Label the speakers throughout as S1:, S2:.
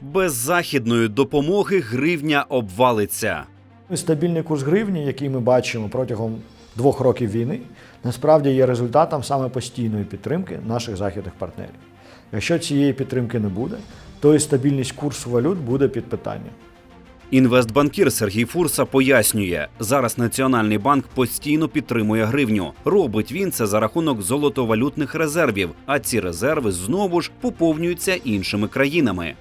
S1: Без західної допомоги гривня обвалиться.
S2: Стабільний курс гривні, який ми бачимо протягом двох років війни, насправді є результатом саме постійної підтримки наших західних партнерів. Якщо цієї підтримки не буде, то і стабільність курсу валют буде під питанням.
S1: Інвестбанкір Сергій Фурса пояснює, зараз Національний банк постійно підтримує гривню. Робить він це за рахунок золотовалютних резервів, а ці резерви знову ж поповнюються іншими країнами.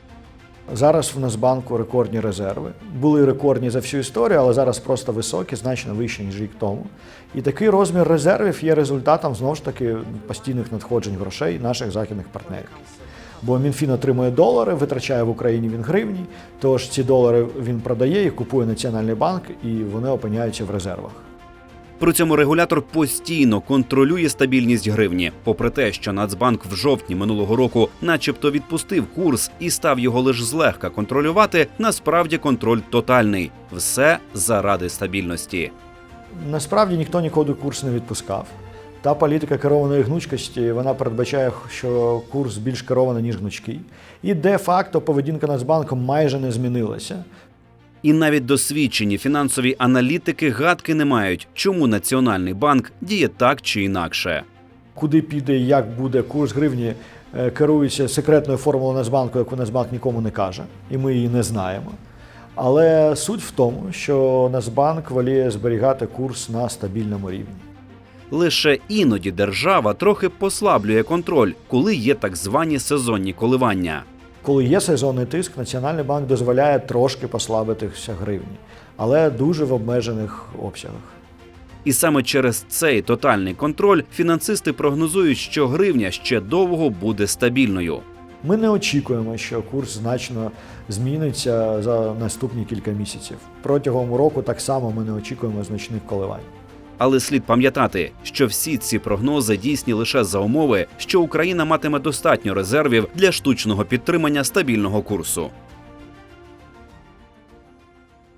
S2: Зараз в Нацбанку рекордні резерви. Були рекордні за всю історію, але зараз просто високі, значно вищі, ніж рік тому. І такий розмір резервів є результатом знову ж таки постійних надходжень грошей наших західних партнерів. Бо Мінфін отримує долари, витрачає в Україні він гривні, тож ці долари він продає і купує Національний банк, і вони опиняються в резервах.
S1: При цьому регулятор постійно контролює стабільність гривні, попри те, що Нацбанк в жовтні минулого року, начебто, відпустив курс і став його лише злегка контролювати. Насправді контроль тотальний. Все заради стабільності.
S2: Насправді ніхто ніколи курс не відпускав. Та політика керованої гнучкості вона передбачає, що курс більш керований, ніж гнучкий. І де-факто поведінка Нацбанку майже не змінилася.
S1: І навіть досвідчені фінансові аналітики гадки не мають, чому Національний банк діє так чи інакше.
S2: Куди піде як буде курс гривні, е, керується секретною формулою Нацбанку, яку Нацбанк нікому не каже, і ми її не знаємо. Але суть в тому, що Нацбанк воліє зберігати курс на стабільному рівні.
S1: Лише іноді держава трохи послаблює контроль, коли є так звані сезонні коливання.
S2: Коли є сезонний тиск, Національний банк дозволяє трошки послабитися гривні, але дуже в обмежених обсягах.
S1: І саме через цей тотальний контроль фінансисти прогнозують, що гривня ще довго буде стабільною.
S2: Ми не очікуємо, що курс значно зміниться за наступні кілька місяців. Протягом року так само ми не очікуємо значних коливань.
S1: Але слід пам'ятати, що всі ці прогнози дійсні лише за умови, що Україна матиме достатньо резервів для штучного підтримання стабільного курсу.